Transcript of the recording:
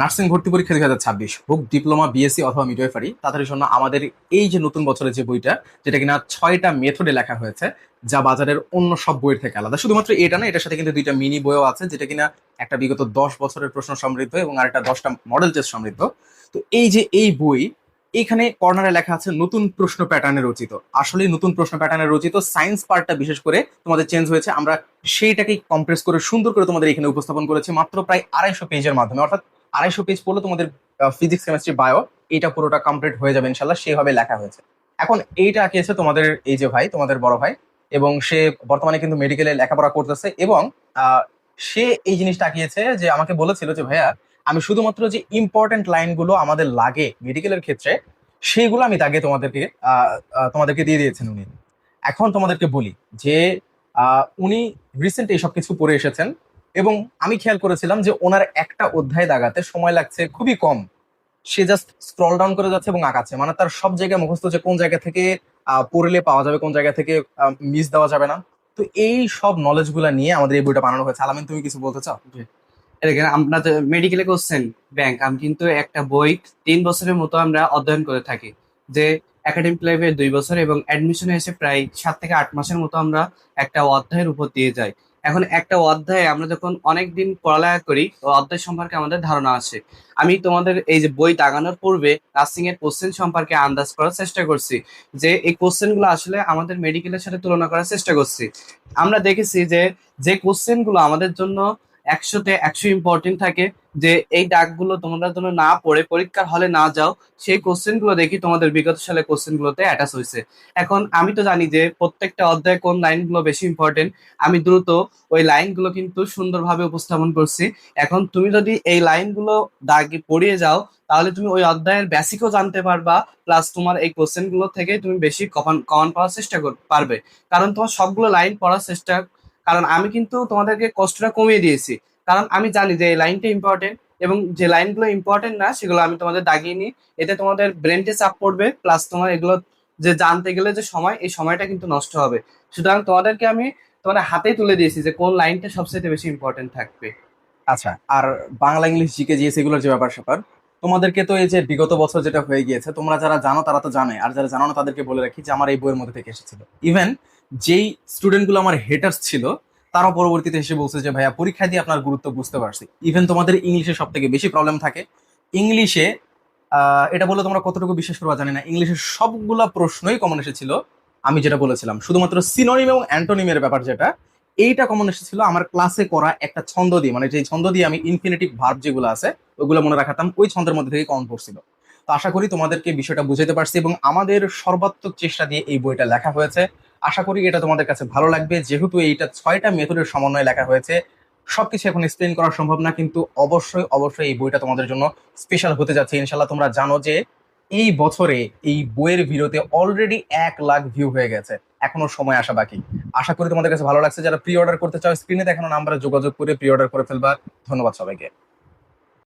Nursing ভর্তি পরীক্ষা দুই হাজার ছাব্বিশ, হোক ডিপ্লোমা বিএসসি অথবা মিডওয়াইফারি তাদের জন্য আমাদের এই যে নতুন বছরের যে বইটা, যেটা কিনা ছয়টা মেথডে লেখা হয়েছে, যা বাজারের অন্য সব বইয়ের থেকে আলাদা। শুধুমাত্র এটা না, এটার সাথে কিন্তু দুইটা মিনি বইও আছে, যেটা কিনা একটা বিগত দশ বছরের প্রশ্ন সমৃদ্ধ এবং আরেকটা দশটা মডেল টেস্ট সমৃদ্ধ। তো এই যে এই বই, এখানে কর্নারে লেখা আছে নতুন প্রশ্ন প্যাটার্নে রচিত। আসলে নতুন প্রশ্ন প্যাটার্নে রচিত সায়েন্স পার্টটা বিশেষ করে তোমাদের চেঞ্জ হয়েছে, আমরা সেইটাকে কম্প্রেস করে সুন্দর করে তোমাদের এখানে উপস্থাপন করেছি মাত্র প্রায় আড়াইশো পেজের মাধ্যমে, অর্থাৎ আড়াইশো পেজ পড়লে তোমাদের ফিজিক্স কেমিস্ট্রি বায়ো এটা পুরোটা কমপ্লিট হয়ে যাবে ইনশাল্লাহ, সেভাবে লেখা হয়েছে। এখন এইটা আঁকিয়েছে তোমাদের এই যে ভাই, তোমাদের বড় ভাই, এবং সে বর্তমানে কিন্তু মেডিকেলে লেখাপড়া করতেছে এবং সে এই জিনিসটা আঁকিয়েছে যে আমাকে বলেছিল যে, ভাইয়া, আমি শুধুমাত্র যে ইম্পর্টেন্ট লাইনগুলো আমাদের লাগে মেডিকেলের ক্ষেত্রে সেইগুলো আমি তাকে তোমাদেরকে তোমাদেরকে দিয়ে দিয়েছেন উনি। এখন তোমাদেরকে বলি যে উনি রিসেন্ট এই সব কিছু পড়ে এসেছেন। এবং আমি খেয়াল করেছিলাম যে ওনার একটা অধ্যায় দাগাতে সময় লাগছে খুবই কম। সে জাস্ট স্ক্রল ডাউন করে যাচ্ছে এবং আঁকাচ্ছে মানে তার সব জায়গায় মুখস্থ যে কোন জায়গা থেকে পড়লে পাওয়া যাবে, কোন জায়গা থেকে মিস দেওয়া যাবে না। তো এই সব নলেজগুলা নিয়ে আমাদের এই বইটা বানানো হয়েছে। আলামিন, তুমি কিছু বলতে চাও? দেখেন আপনাদের মেডিকেলে করছেন ব্যাংক আমি কিন্তু একটা বই তিন বছরের মতো আমরা অধ্যয়ন করে থাকি। যে একাডেমিক লাইফে দুই বছর এবং অ্যাডমিশনে এসে প্রায় সাত থেকে আট মাসের মতো আমরা একটা অধ্যায়ের উপর দিয়ে যাই। এখন একটা অধ্যায়ে আমরা যখন অনেক দিন পড়ালেখা করি অধ্যায় সম্পর্কে আমাদের ধারণা আছে। আমি তোমাদের এই যে বই দাগানোর পূর্বে নার্সিং এর কোশ্চেন সম্পর্কে আন্দাজ করার চেষ্টা করছি, যে এই কোশ্চেনগুলো আসলে আমাদের মেডিকেলের সাথে তুলনা করার চেষ্টা করছি। আমরা দেখেছি যে যে কোশ্চেনগুলো আমাদের জন্য একশোতে একশো ইম্পর্টেন্ট থাকে যে এই ডাকগুলো তোমরা জন্য না পড়ে, পরীক্ষার হলে না যাও, সেই কোশ্চেনগুলো দেখি তোমাদের বিগত সালে কোশ্চেন গুলোতে অ্যাটাচ হয়েছে এখন আমি তো জানি যে প্রত্যেকটা অধ্যায়ে কোন লাইনগুলো বেশি ইম্পর্টেন্ট আমি দ্রুত ওই লাইনগুলো কিন্তু সুন্দরভাবে উপস্থাপন করছি। এখন তুমি যদি এই লাইনগুলো দাগে পড়িয়ে যাও, তাহলে তুমি ওই অধ্যায়ের বেসিকও জানতে পারবা প্লাস তোমার এই কোশ্চেনগুলো থেকে তুমি বেশি কমান কমান পাওয়ার চেষ্টা পারবে। কারণ তোমার সবগুলো লাইন পড়ার চেষ্টা কারণ আমি কিন্তু তোমাদেরকে কষ্টটা কমিয়ে দিয়েছি। কারণ আমি জানি যে এই লাইনটা ইম্পর্টেন্ট এবং যে লাইনগুলো ইম্পর্টেন্ট না, সেগুলো আমি তোমাদের দাগিয়ে নিই। এতে তোমাদের ব্রেনটে চাপ পড়বে প্লাস তোমার এগুলো যে জানতে গেলে যে সময়, এই সময়টা কিন্তু নষ্ট হবে। সুতরাং তোমাদেরকে আমি তোমাদের হাতেই তুলে দিয়েছি যে কোন লাইনটা সবচেয়ে বেশি ইম্পর্টেন্ট থাকবে। আচ্ছা আর বাংলা, ইংলিশ, জিকে জিএস এগুলোর যে ব্যাপার স্যাপার, তোমাদেরকে তো এই যে বিগত বছর যেটা হয়ে গিয়েছে, তোমরা যারা জানো তারা তো জানে, আর যারা জানো না তাদেরকে বলে রাখি যে আমার এই বইয়ের মধ্যে থেকে এসেছিল। ইভেন যেই স্টুডেন্টগুলো আমার হেটার্স ছিল, তারাও পরবর্তীতে এসে বলছে যে, ভাইয়া, পরীক্ষা দিয়ে আপনার গুরুত্ব বুঝতে পারছি। ইভেন তোমাদের ইংলিশে সব থেকে বেশি প্রবলেম থাকে। ইংলিশে এটা বলে তোমরা কতটুকু বিশ্বাস করবা জানি না। ইংলিশের সবগুলা প্রশ্নই কমন এসেছিল আমি যেটা বলেছিলাম, শুধুমাত্র সিনোনিম এবং অ্যান্টোনিমের ব্যাপার যেটা, এইটা কমন এসেছিল আমার ক্লাসে করা একটা ছন্দ দিয়ে। মানে যে ছন্দ দিয়ে আমি ইনফিনিটিভ ভার্ব যেগুলো আছে ওইগুলো মনে রাখাতাম, ওই ছন্দের মধ্যে থেকে কমন পড়ছিল। তো আশা করি তোমাদেরকে বিষয়টা বুঝাতে পারছি এবং আমাদের সর্বাত্মক চেষ্টা দিয়ে এই বইটা লেখা হয়েছে। আশা করি এটা তোমাদের কাছে ভালো লাগবে। যেহেতু এইটা ছয়টা মেথডের সমন্বয়ে লেখা হয়েছে, সবকিছু এখন এক্সপ্লেন করা সম্ভব না, কিন্তু অবশ্যই অবশ্যই এই বইটা তোমাদের জন্য স্পেশাল হতে যাচ্ছে। ইনশাল্লাহ তোমরা জানো যে এই বছরে এই বইয়ের ভিডিওতে অলরেডি এক লাখ ভিউ হয়ে গেছে। এখনও সময় আসা বাকি। আশা করি তোমাদের কাছে ভালো লাগছে। যারা প্রি অর্ডার করতে চাও স্ক্রিনে দেখানো নাম্বারে যোগাযোগ করে প্রি অর্ডার করে ফেলবা। ধন্যবাদ সবাইকে।